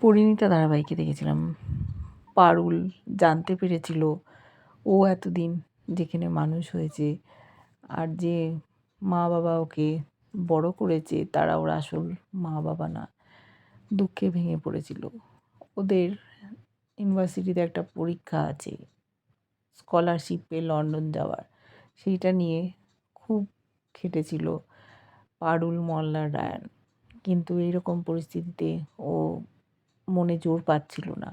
পরিণীতা ধারাবাহিকে দেখেছিলাম। পারুল জানতে পেরেছিল ও এতদিন যেখানে মানুষ হয়েছে আর যে মা বাবা ওকে বড় করেছে, তারা ওর আসল মা বাবা না। দুঃখে ভেঙে পড়েছিল। ওদের ইউনিভার্সিটিতে একটা পরীক্ষা আছে, স্কলারশিপ লন্ডন যাওয়ার। সেইটা নিয়ে খুব খেটেছিল পারুল, মল্লার রায়ান। কিন্তু এইরকম পরিস্থিতিতে ও মনে জোর পাচ্ছিল না।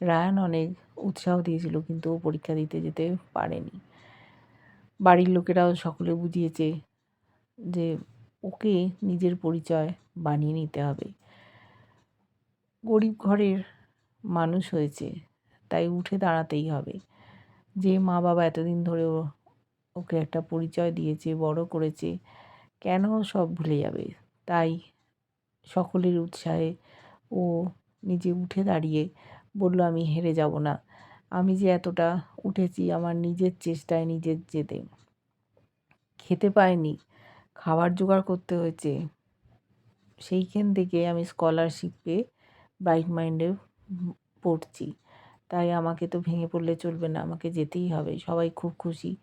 রায়ান অনেক উৎসাহ দিয়েছিল, কিন্তু ও পরীক্ষা দিতে যেতে পারেনি। বাড়ির লোকেরাও সকলে বুঝিয়েছে যে ওকে নিজের পরিচয় বানিয়ে নিতে হবে। গরিব ঘরের মানুষ হয়েছে, তাই উঠে দাঁড়াতেই হবে। যে মা বাবা এতদিন ধরে ওকে একটা পরিচয় দিয়েছে, বড় করেছে, কেন সব ভুলে যাবে? তাই সকলের উৎসাহে ও নিজে উঠে দাঁড়িয়ে বলল, আমি হেরে যাব না। আমি যে এতটা উঠেছি, আমার নিজের চেষ্টায় নিজের জেদে। খেতে পাইনি, খাবার জোগাড় করতে হয়েছে। সেইখান থেকে আমি স্কলারশিপ পেয়ে ব্রাইট মাইন্ডে পড়ছি। তাই আমাকে তো ভেঙে পড়লে চলবে না, আমাকে যেতেই হবে। সবাই খুব খুশি।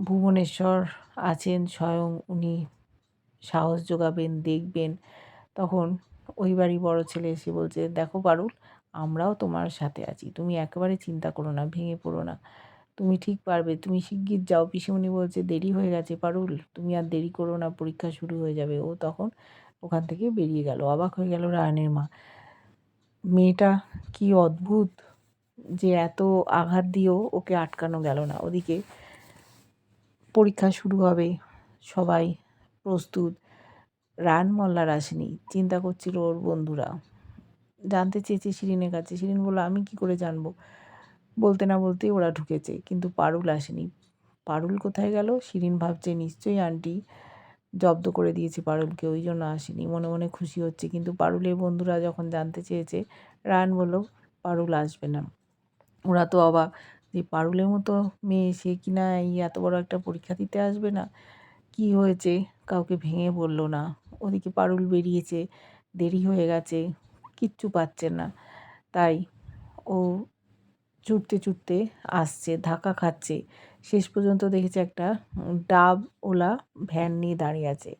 ভুবনেশ্বর আছেন, স্বয়ং উনি সাহস যোগাবেন দেখবেন। তখন ওই বাড়ি বড় ছেলে এসে বলছে, দেখো পারুল, আমরাও তোমার সাথে আছি। তুমি একেবারে চিন্তা করো না, ভেঙে পড়ো না। তুমি ঠিক পারবে, তুমি শিগগির যাও। পিসিমণি বলছে, দেরি হয়ে গেছে পারুল, তুমি আর দেরি করো না, পরীক্ষা শুরু হয়ে যাবে। ও তখন ওখান থেকে বেরিয়ে গেল, অবাক হয়ে গেল রায়নের মা। মেয়েটা কি অদ্ভুত যে এত আঘাত দিয়েও ওকে আটকানো গেল না। ওদিকে পরীক্ষা শুরু হবে, সবাই প্রস্তুত। রান মল্লার আসেনি। চিন্তা করছিল ওর বন্ধুরা। জানতে চেয়েছে শিরিনের কাছে। শিরিন বলল, আমি কি করে জানব? বলতে না বলতেই ওরা ঢুকেছে, কিন্তু পারুল আসেনি। পারুল কোথায় গেল? শিরিন ভাবছে, নিশ্চয়ই আন্টি জব্দ করে দিয়েছে পারুলকে, ওই জন্য আসেনি। মনে মনে খুশি হচ্ছে, কিন্তু পারুলের বন্ধুরা যখন জানতে চেয়েছে রায়ন বলল, পারুল আসবে না। ওরা তো অবাক যে পারুলের মতো মেয়ে, সে কিনা এই এত বড় একটা পরীক্ষা দিতে আসবে না? কি হয়েছে? কাউকে ভেঙে বলল না। ওদিকে পারুল বেরিয়েছে। দেরি হয়ে গেছে, কিচ্ছু পাচ্ছে না। তাই ও ছুটতে ছুটতে আসছে, ধাক্কা খাচ্ছে। শেষ পর্যন্ত দেখেছে একটা ডাব ওলা ভ্যান নিয়ে দাঁড়িয়ে আছে।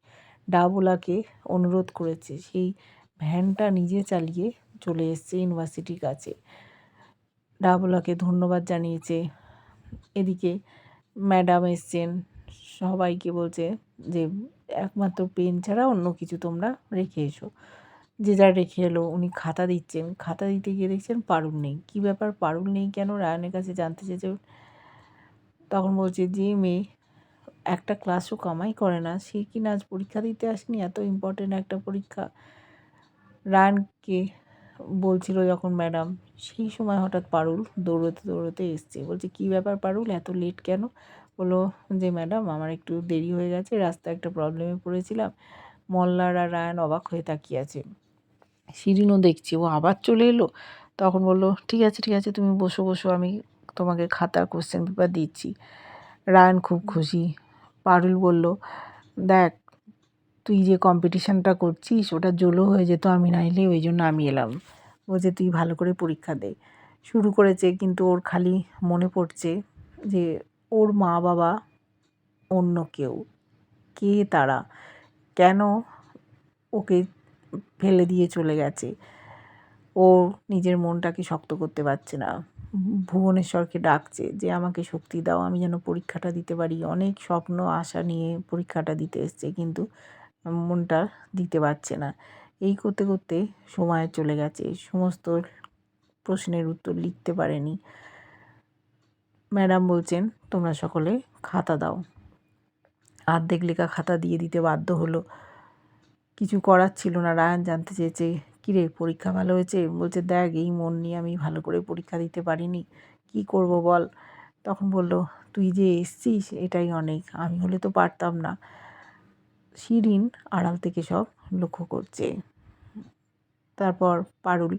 ডাব ওলাকে অনুরোধ করেছে, সেই ভ্যানটা নিজে চালিয়ে চলে এসছে ইউনিভার্সিটির কাছে। ডাবওয়ালাকে ধন্যবাদ জানিয়েছে। এদিকে ম্যাডাম এসছেন, সবাইকে বলছে যে একমাত্র পেন ছাড়া অন্য কিছু তোমরা রেখে এসো। যে যা রেখে এলো, উনি খাতা দিচ্ছেন। খাতা দিতে গিয়ে দেখছেন পারুল নেই। কী ব্যাপার? পারুল নেই কেন? রায়নের কাছে জানতে চেয়েছে তখন বলছে, যে মেয়ে, একটা ক্লাসও কামাই করে না। সে কি না আজ পরীক্ষা দিতে আসেনি? এত ইম্পর্টেন্ট একটা পরীক্ষা। রায়নকে বলছিল যখন ম্যাডাম, সেই সময় হঠাৎ পারুল দৌড়োতে দৌড়োতে এসছে। বলছে, কী ব্যাপার পারুল? এত লেট কেন? বলল যে, ম্যাডাম, আমার একটু দেরি হয়ে গেছে, রাস্তায় একটা প্রবলেমে পড়েছিলাম। মল্লার আর রায়ন অবাক হয়ে তাকিয়ে আছে। শিরিনও দেখছি। ও আবার চলে এলো? তখন বলল, ঠিক আছে ঠিক আছে, তুমি বসো বসো, আমি তোমাকে খাতা কোশ্চেন পেপার দিচ্ছি। রায়ন খুব খুশি। পারুল বলল, দেখ, তুই যে কম্পিটিশানটা করছিস, ওটা জোলো হয়ে যেত আমি নাইলে ওই জন্য আমি এলাম। বলছে, তুই ভালো করে পরীক্ষা দে। শুরু করেছে, কিন্তু ওর খালি মনে পড়ছে যে ওর মা বাবা অন্য কেউ? কে তারা? কেন ওকে ফেলে দিয়ে চলে গেছে? ও নিজের মনটাকে শক্ত করতে পারছে না? ভুবনেশ্বরকে ডাকছে যে, আমাকে শক্তি দাও, আমি যেন পরীক্ষাটা দিতে পারি। অনেক স্বপ্ন, আশা নিয়ে পরীক্ষাটা দিতে এসছে, কিন্তু মনটা দিতে পারছে না। এই করতে করতে সময় চলে গেছে। সমস্ত প্রশ্নের উত্তর লিখতে পারেনি। ম্যাডাম বলছেন, তোমরা সকলে খাতা দাও। অর্ধেক লেখা খাতা দিয়ে দিতে বাধ্য হলো। কিছু করার ছিল না। রায়ান জানতে চেয়েছে, কিরে, পরীক্ষা ভালো হয়েছে? বলছে, দেখ, এই মন নিয়ে আমি ভালো করে পরীক্ষা দিতে পারিনি। কি করব বল? তখন বলল, তুই যে এসছিস, এটাই অনেক। আমি হলে তো পারতাম না। শিরিন আড়াল থেকে সব লক্ষ্য করছে। তারপর পারুল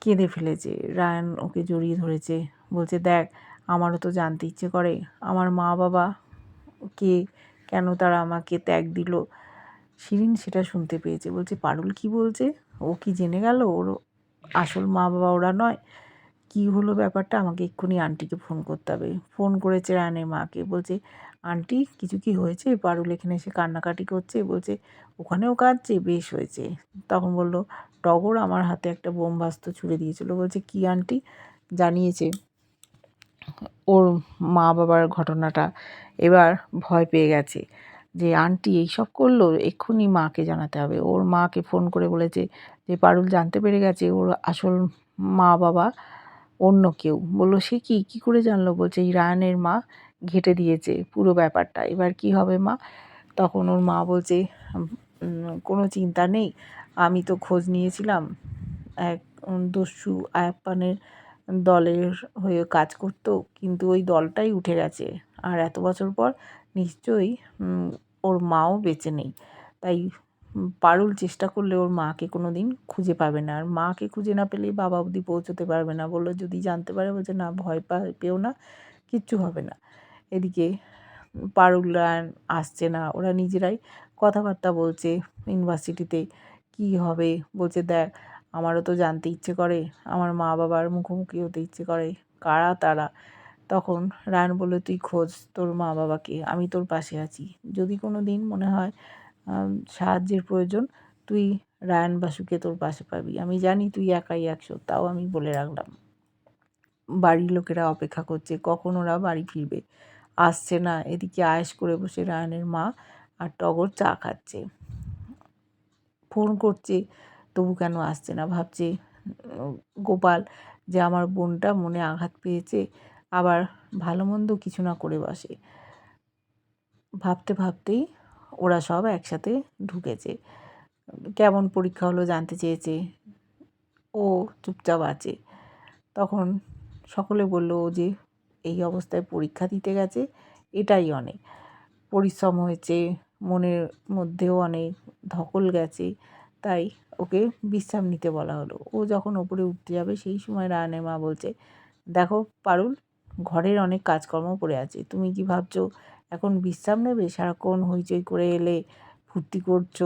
কেঁদে ফেলেছে। রায়ান ওকে জড়িয়ে ধরেছে। বলছে, দেখ, আমারও তো জানতে ইচ্ছে করে। আমার মা বাবা কে কেন তারা আমাকে ত্যাগ দিল? শিরিন সেটা শুনতে পেয়েছে। বলছে, পারুল কি বলছে? ও কি জেনে গেল? ওর আসল মা বাবা ওরা নয়। কি হলো ব্যাপারটা? আমাকে এক্ষুনি আন্টিকে ফোন করতে হবে। ফোন করেছে রায়নের মাকে। বলছে, আন্টি, কিছু কি হয়েছে? পারুল এখানে এসে কান্নাকাটি করছে? বলছে, ওখানেও কাঁদছে, বেশ হয়েছে। তখন বলল, টগর আমার হাতে একটা বোমবাস্ত ছুড়ে দিয়েছিল। বলছে, কি আন্টি? জানিয়েছে। ওর মা বাবার ঘটনাটা এবার ভয় পেয়ে গেছে যে, আন্টি, এইসব করল? এক্ষুনি মাকে জানাতে হবে। ওর মাকে ফোন করে বলেছে যে, পারুল জানতে পেরে গেছে, ওর আসল মা বাবা অন্য কেউ। বলল, সে কি? কী করে জানলো? বলছে, এই রায়ানের মা ঘেটে দিয়েছে পুরো ব্যাপারটা। এবার কি হবে মা? তখন ওর মা বলছে কোনো চিন্তা নেই। আমি তো খোঁজ নিয়েছিলাম এক দস্যু আয়াপ্পানের দলের হয়ে কাজ করতো, কিন্তু ওই দলটাই উঠে গেছে। আর এত বছর পর নিশ্চয়ই ওর মাও বেঁচে নেই। তাই পারুল চেষ্টা করলে ওর মাকে কোনো দিন খুঁজে পাবে না। আর মাকে খুঁজে না পেলেই বাবা অবধি পৌঁছতে পারবে না। বলল, যদি জানতে পারে, বলছে, না, ভয় পা, পেও না, কিচ্ছু হবে না। এদিকে পারুল আসছে না। ওরা নিজেরাই কথাবার্তা বলছে ইউনিভার্সিটিতে, কী হবে? বলছে, দেখ আমারও তো জানতে ইচ্ছে করে, আমার মা বাবার মুখোমুখি হতে ইচ্ছে করে, কারা তারা? তখন রায়ন বলল, তুই খোঁজ তোর মা বাবাকে আমি তোর পাশে আছি। যদি কোনো দিন মনে হয় সাহায্যের প্রয়োজন, তুই রায়ন বাসুকে তোর পাশে পাবি। আমি জানি তুই একাই একশো, তাও আমি বলে রাখলাম। বাড়ির লোকেরা অপেক্ষা করছে, কখন ওরা বাড়ি ফিরবে? আসছে না, এদিকে আয়েস করে বসে রায়নের মা আর টগর চা খাচ্ছে। ফোন করছে তবু কেন আসছে না? ভাবছে গোপাল যে আমার বোনটা মনে আঘাত পেয়েছে, আবার ভালো মন্দ কিছু না করে বসে। ভাবতে ভাবতেই ওরা সব একসাথে ঢুকেছে। কেমন পরীক্ষা হলো জানতে চেয়েছে। ও চুপচাপ আছে। তখন সকলে বলল যে এই অবস্থায় পরীক্ষা দিতে গেছে, এটাই অনেক। পরিশ্রম হয়েছে, মনের মধ্যেও অনেক ধকল গেছে। তাই ওকে বিশ্রাম নিতে বলা হলো। ও যখন ওপরে উঠতে যাবে, সেই সময় রায়নের মা বলছে, দেখো পারুল, ঘরের অনেক কাজকর্ম পড়ে আছে। তুমি কি ভাবছ এখন বিশ্রাম নেবে? সারাক্ষণ হইচই করে এলে, ফুর্তি করছ,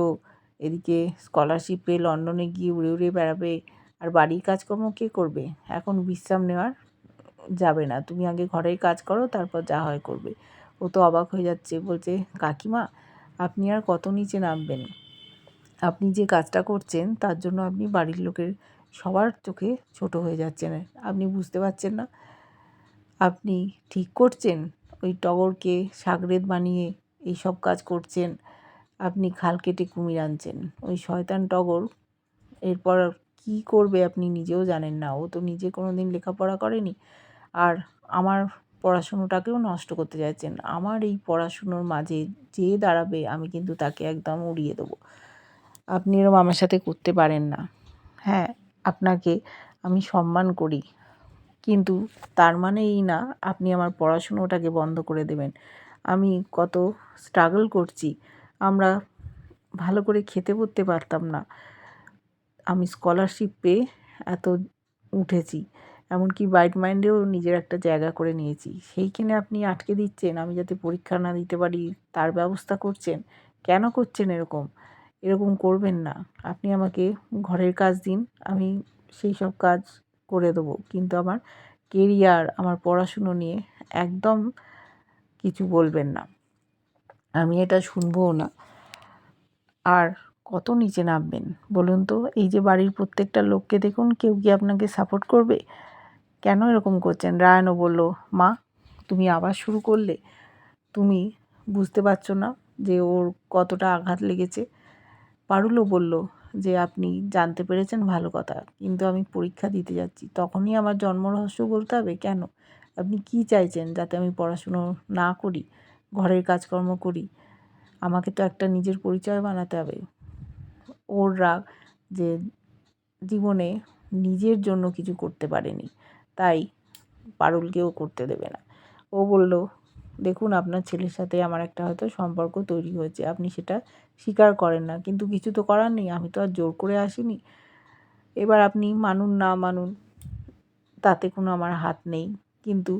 এদিকে স্কলারশিপ লন্ডনে গিয়ে উড়ে উড়ে বেড়াবে, আর বাড়ির কাজকর্ম কে করবে? এখন বিশ্রাম নেওয়ার যাবে না। তুমি আগে ঘরের কাজ করো, তারপর যা হয় করবে। ও তো অবাক হয়ে যাচ্ছে, বলছে, কাকিমা, আপনি আর কত নিচে নামবেন? আপনি যে কাজটা করছেন, তার জন্য আপনি বাড়ির লোকের সবার চোখে ছোট হয়ে যাচ্ছেন। আপনি বুঝতে পারছেন না। আপনি ঠিক করছেন, ওই টগরকে সাগরেদ বানিয়ে এই সব কাজ করছেন, আপনি খাল কেটে কুমির আনছেন, ওই শয়তান টগর। এরপর কি করবে আপনি নিজেও জানেন না, ও তো নিজে কোনো দিন লেখাপড়া করেনি। আর আমার পড়াশুনোটাকেও নষ্ট করতে চাইছেন। আমার এই পড়াশুনোর মাঝে যে দাঁড়াবে, আমি কিন্তু তাকে একদম উড়িয়ে দেবো। আপনি এরম আমার সাথে করতে পারেন না। হ্যাঁ আপনাকে আমি সম্মান করি। কিন্তু তার মানে এই না আপনি আমার পড়াশুনোটাকে বন্ধ করে দেবেন। আমি কত স্ট্রাগল করছি। আমরা ভালো করে খেতে পড়তে পারতাম না। আমি স্কলারশিপ পেয়ে এত উঠেছি। এমনকি বাইট মাইন্ডেও নিজের একটা জায়গা করে নিয়েছি। সেইখানে আপনি আটকে দিচ্ছেন। আমি যাতে পরীক্ষা না দিতে পারি, তার ব্যবস্থা করছেন। কেন করছেন এরকম? এরকম করবেন না। আপনি আমাকে ঘরের কাজ দিন, আমি সেই সব কাজ করে দেবো। কিন্তু আমার কেরিয়ার আমার পড়াশুনো নিয়ে একদম কিছু বলবেন না। আমি এটা শুনবও না। আর কত নিচে নামবেন? বলুন তো, এই যে বাড়ির প্রত্যেকটা লোককে দেখুন, কেউ কি আপনাকে সাপোর্ট করবে? কেন এরকম করছেন? রায়নও বলল, মা, তুমি আবার শুরু করলে। তুমি বুঝতে পারছ না যে ওর কতটা আঘাত লেগেছে। পারুলও বলল যে, আপনি জানতে পেরেছেন ভালো কথা, কিন্তু আমি পরীক্ষা দিতে যাচ্ছি। তখনই আমার জন্মরহস্য বলতে হবে? কেন? আপনি কি চাইছেন যাতে আমি পড়াশুনো না করি, ঘরের কাজকর্ম করি? আমাকে তো একটা নিজের পরিচয় বানাতে হবে। ওর রাগ যে, জীবনে নিজের জন্য কিছু করতে পারেনি, তাই পারুলকেও করতে দেবে না। ও বলল দেখুন, আপনার ছেলের সাথে আমার একটা হয়তো সম্পর্ক তৈরি হয়েছে, আপনি সেটা স্বীকার করেন না। কিন্তু কিছু তো করার নেই, আমি তো আর জোর করে আসিনি। এবার আপনি মানুন না মানুন, তাতে কোনো আমার হাত নেই। কিন্তু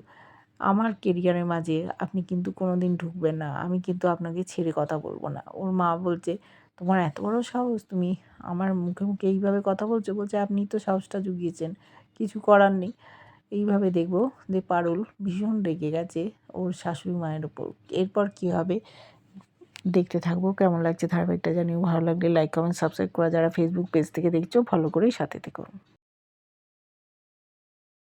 আমার কেরিয়ারের মাঝে আপনি কিন্তু কোনো দিন ঢুকবেন না, আমি কিন্তু আপনাকে ছেড়ে কথা বলব না। ওর মা বলছে, তোমার এত বড় সাহস, তুমি আমার মুখে মুখে এইভাবে কথা বলছো বলছে আপনি তো সাহসটা জুগিয়েছেন, কিছু করার নেই। এইভাবে দেখব যে পারুল ভীষণ রেগে গেছে ওর শাশুড়ি মায়ের ওপর এরপর কি হবে দেখতে থাকব কেমন লাগছে ধারাবাহিকটা জানিও। ভালো লাগলে লাইক কমেন্ট সাবস্ক্রাইব করা যারা ফেসবুক পেজ থেকে দেখছ ফলো করেই সাথে থেকো।